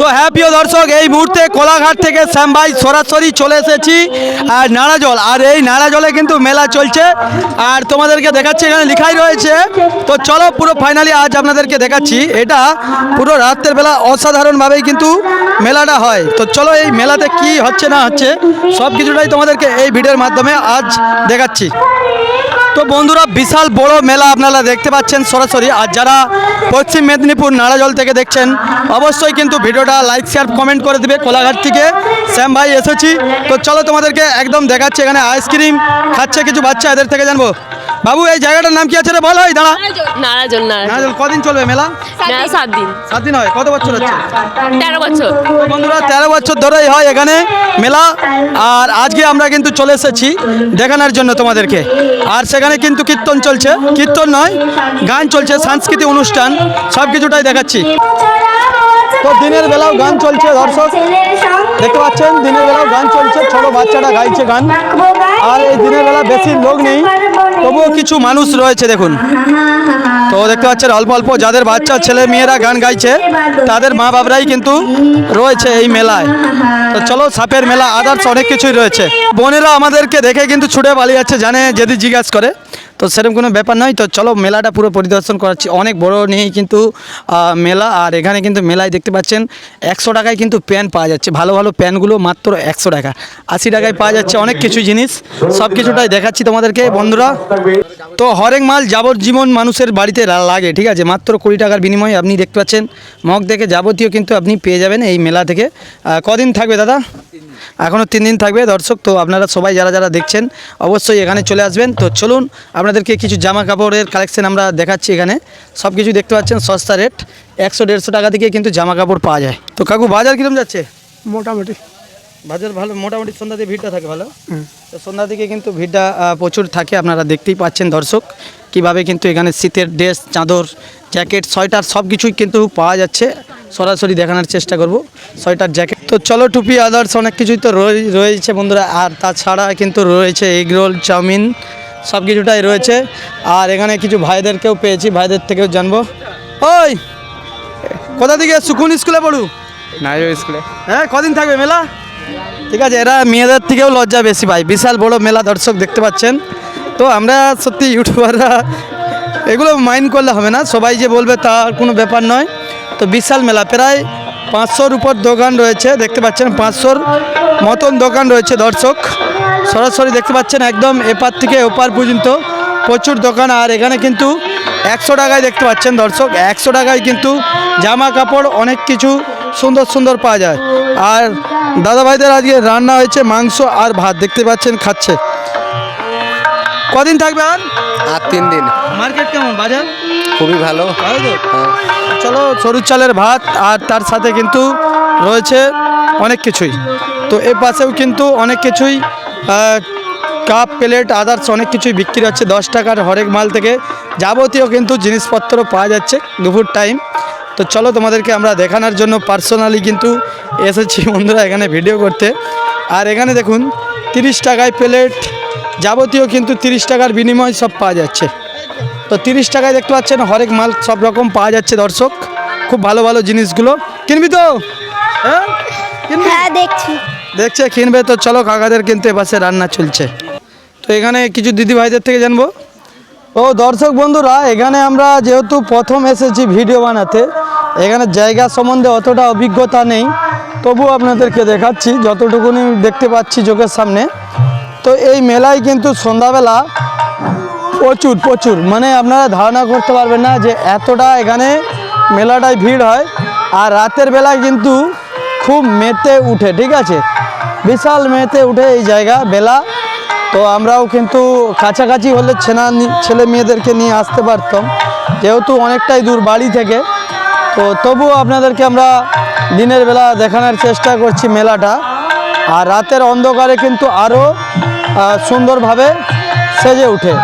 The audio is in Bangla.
তো হ্যাঁ প্রিয় দর্শক, এই মুহূর্তে কোলাঘাট থেকে শ্যাম ভাই সরাসরি চলে এসেছি, আর নাড়াজল আর এই নাড়াজলে কিন্তু মেলা চলছে। আর তোমাদেরকে দেখাচ্ছি, এখানে লিখাই রয়েছে। তো চলো, পুরো ফাইনালি আজ আপনাদেরকে দেখাচ্ছি, এটা পুরো রাতের বেলা অসাধারণভাবেই কিন্তু মেলাটা হয়। তো চলো, এই মেলাতে কি হচ্ছে না হচ্ছে সব কিছুটাই তোমাদেরকে এই ভিডিওর মাধ্যমে আজ দেখাচ্ছি। তো বন্ধুরা, বিশাল বড় মেলা আপনারা দেখতে পাচ্ছেন সরাসরি। আর যারা পশ্চিম মেদিনীপুর নাড়াজল থেকে দেখছেন, অবশ্যই কিন্তু ভিডিওটা লাইক শেয়ার কমেন্ট করে দেবে কোলাঘাট থেকে। শ্যাম ভাই, এসেছি। তো চলো তোমাদেরকে একদম দেখাচ্ছি এখানে আইসক্রিম খাচ্ছে কিছু বাচ্চা, এদের থেকে জানব। বাবু এই জায়গাটার নাম কি আছে রে? বল ওই দাঁড়া। নারাজন নাড়াজল কদিন চলবে মেলা? মেলা সাত দিন। সাত দিন হয় কত বছর হচ্ছে? তেরো বছর। বন্ধুরা তেরো বছর ধরেই হয় এখানে মেলা। আর আজকে আমরা কিন্তু চলে এসেছি দেখানোর জন্য তোমাদেরকে। আর সেখানে কিন্তু কীর্তন চলছে। কীর্তন নয় গান চলছে সাংস্কৃতিক অনুষ্ঠান সব কিছুটাই দেখাচ্ছি। তো দিনের বেলাও গান চলছে, দর্শক। দেখতে পাচ্ছেন, দিনের বেলাও গান চলছে, ছোট বাচ্চাটা গাইছে গান। আর এই দিনের বেলা বেশি লোক নেই, তবুও কিছু মানুষ রয়েছে, দেখুন। তো দেখতে পাচ্ছেন, অল্প অল্প যাদের বাচ্চা, ছেলে, মেয়েরা গান গাইছে, তাদের মা বাবরাই কিন্তু রয়েছে এই মেলায়। তো চলো, সাপের মেলা, আদার্স অনেক কিছুই রয়েছে। বোনেরা আমাদেরকে দেখে কিন্তু ছুটে পালিয়ে যাচ্ছে, জানে, যদি জিজ্ঞাসা করে। তো সেরকম কোনো ব্যাপার নয়। তো চলো মেলাটা পুরো পরিদর্শন করাচ্ছি। অনেক বড় নিয়েই কিন্তু মেলা, আর এখানে কিন্তু মেলায় দেখতে পাচ্ছেন, একশো টাকায় কিন্তু প্যান পাওয়া যাচ্ছে। ভালো ভালো প্যানগুলো মাত্র একশো টাকা। আশি টাকায় পাওয়া যাচ্ছে অনেক কিছু জিনিস। সব কিছুটাই দেখাচ্ছি তোমাদেরকে, বন্ধুরা। তো হরেক মাল যাবজ্জীবন মানুষের বাড়িতে লাগে, ঠিক আছে? মাত্র কুড়ি টাকার বিনিময়ে আপনি দেখতে পাচ্ছেন। মগ দেখে যাবতীয় কিন্তু আপনি পেয়ে যাবেন এই মেলা থেকে। কদিন থাকবে দাদা? এখনও তিন দিন থাকবে দর্শক। তো আপনারা সবাই যারা যারা দেখছেন, অবশ্যই এখানে চলে আসবেন। তো চলুন আপনাদেরকে কিছু জামা কাপড়ের কালেকশন আমরা দেখাচ্ছি এখানে। সব কিছু দেখতে পাচ্ছেন সস্তা রেট একশো দেড়শো টাকা থেকে কিন্তু জামা কাপড় পাওয়া যায়। তো কাকু বাজার কিরম যাচ্ছে? মোটামুটি। বাজার ভালো মোটামুটি সন্ধ্যা দিয়ে ভিড়টা থাকে ভালো। তো সন্ধ্যা দিকে কিন্তু ভিড়টা প্রচুর থাকে আপনারা দেখতেই পাচ্ছেন দর্শক। কীভাবে কিন্তু এখানে শীতের ড্রেস চাদর জ্যাকেট সোয়েটার সব কিছুই কিন্তু পাওয়া যাচ্ছে। সরাসরি দেখানোর চেষ্টা করব সোয়েটার জ্যাকেট তো চলো টুপি আদার্স অনেক কিছুই তো রয়ে- রয়েছে বন্ধুরা। আর তাছাড়া কিন্তু রয়েছে এগ রোল চাউমিন সব কিছুটাই রয়েছে। আর এখানে কিছু ভাইদেরকেও পেয়েছি ভাইদের থেকেও জানব। ওই কোথা থেকে সুকুন স্কুলে পড়ু? স্কুলে। হ্যাঁ কদিন থাকবে মেলা? ঠিক আছে এরা মেয়েদের থেকেও লজ্জা বেশি ভাই বিশাল বড় মেলা দর্শক দেখতে পাচ্ছেন। তো আমরা সত্যি ইউটিউবাররা এগুলো মাইন্ড করলে হবে না সবাই যে বলবে তার কোনো ব্যাপার নয়। তো বিশাল মেলা প্রায় পাঁচশোর উপর দোকান রয়েছে, দেখতে পাচ্ছেন পাঁচশোর মতন দোকান রয়েছে দর্শক। সরাসরি দেখতে পাচ্ছেন একদম এপার থেকে ওপার পর্যন্ত প্রচুর দোকান, আর এখানে কিন্তু একশো টাকায় দেখতে পাচ্ছেন দর্শক, একশো টাকায় কিন্তু জামা কাপড় অনেক কিছু সুন্দর সুন্দর পাওয়া যায়। আর দাদা ভাইদের আজকে রান্না হয়েছে মাংস আর ভাত, দেখতে পাচ্ছেন খাচ্ছে। কদিন থাকবে আর? আর তিন দিন। মার্কেট কেমন বাজার? খুবই ভালো। হ্যাঁ। চলো সরু চালের ভাত আর তার সাথে কিন্তু রয়েছে অনেক কিছুই। তো এ পাশেও কিন্তু অনেক কিছুই কাপ প্লেট আদার্স অনেক কিছুই বিক্রি হচ্ছে। দশ টাকার হরেক মাল থেকে যাবতীয় কিন্তু জিনিসপত্র পাওয়া যাচ্ছে দুপুর টাইম। তো চলো তোমাদেরকে আমরা দেখানোর জন্য পার্সোনালি কিন্তু এসেছি বন্ধুরা এখানে ভিডিও করতে। আর এখানে দেখুন তিরিশ টাকায় প্লেট যাবতীয় কিন্তু তিরিশ টাকার বিনিময় সব পাওয়া যাচ্ছে। তো তিরিশ টাকায় দেখতে পাচ্ছেন হরেক মাল সব রকম পাওয়া যাচ্ছে দর্শক। খুব ভালো ভালো জিনিসগুলো। কিনবি তো? হ্যাঁ? হ্যাঁ দেখছি। দেখছে কিনবে তো চলো কাকাদের কিন্তু এপাশে রান্না চলছে। তো এখানে কিছু দিদি ভাইদের থেকে জানব। ও দর্শক বন্ধুরা এখানে আমরা যেহেতু প্রথম এসেছি ভিডিও বানাতে এখানে জায়গা সম্বন্ধে অতটা অভিজ্ঞতা নেই। তবু আপনাদেরকে দেখাচ্ছি যতটুকুনি দেখতে পাচ্ছি চোখের সামনে। তো এই মেলায় কিন্তু সন্ধ্যাবেলা প্রচুর প্রচুর। মানে আপনারা ধারণা করতে পারবেন না যে এতটা এখানে মেলাটায় ভিড় হয়। আর রাতের বেলায় কিন্তু খুব মেতে উঠে, ঠিক আছে? বিশাল মেতে উঠে এই জায়গা, বেলা। তো আমরাও কিন্তু কাছাকাছি হলে ছেনা ছেলে মেয়েদেরকে নিয়ে আসতে পারতাম। যেহেতু অনেকটাই দূর বাড়ি থেকে। তো তবুও আপনাদেরকে আমরা দিনের বেলা দেখানোর চেষ্টা করছি মেলাটা। আর রাতের অন্ধকারে কিন্তু আরও সুন্দরভাবে সেজে ওঠে